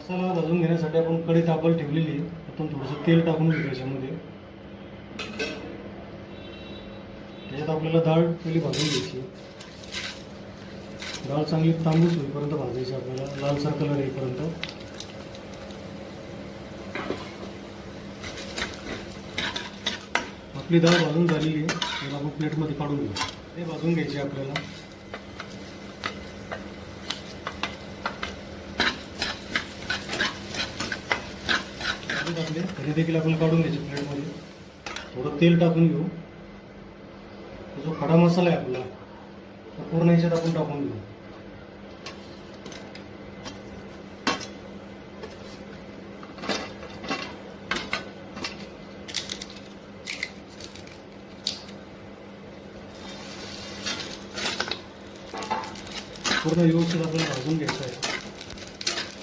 मसाला भाजून घेण्यासाठी आपण कढी तापल ठेवलेली आपण थोडंसं तेल टाकून घेऊ त्याच्यामध्ये त्याच्यात आपल्याला डाळ पहिली भाजून घ्यायची डाळ चांगली तांबूस होईपर्यंत भाजायची आपल्याला. लालसर कलर येईपर्यंत. आपली डाळ भाजून झालेली आहे. त्याला आपण प्लेटमध्ये काढून घेऊ. ते भाजून घ्यायची आपल्याला. भाजून टाकले हे देखील आपण काढून घ्यायचे प्लेटमध्ये थोडं तेल टाकून घेऊ. जो खडा मसाला आहे आपला तो पूर्ण याच्यात आपण टाकून घेऊ. पूर्ण व्यवस्थित आपल्याला भाजून घ्यायचं आहे.